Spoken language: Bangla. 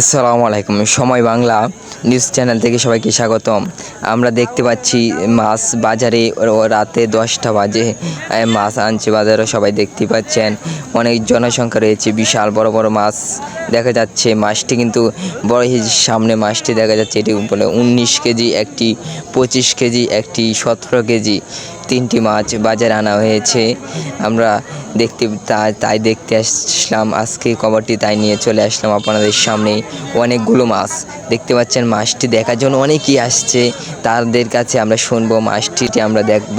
আসসালামু আলাইকুম, সময় বাংলা নিউজ চ্যানেল থেকে সবাইকে স্বাগতম। আমরা দেখতে পাচ্ছি মাছ বাজারে রাতে দশটা বাজে মাছ আনছে বাজারে সবাই দেখতে পাচ্ছেন। অনেক জনসংখ্যা রয়েছে, বিশাল বড় বড় মাছ দেখা যাচ্ছে। মাছটি কিন্তু বড় সামনে মাছটি দেখা যাচ্ছে, এটি বলে উনিশ কেজি, একটি পঁচিশ কেজি, একটি সতেরো কেজি। তিনটি মাছ বাজারে আনা হয়েছে। আমরা দেখতে, তাই দেখতে আসলাম। আজকে খবরটি তাই নিয়ে চলে আসলাম আপনাদের সামনে। অনেকগুলো মাছ। দেখতে পাচ্ছেন, মাছটি দেখার জন্য অনেকেই আসছে। তাদের কাছে আমরা শুনব, মাছটিটি আমরা দেখব।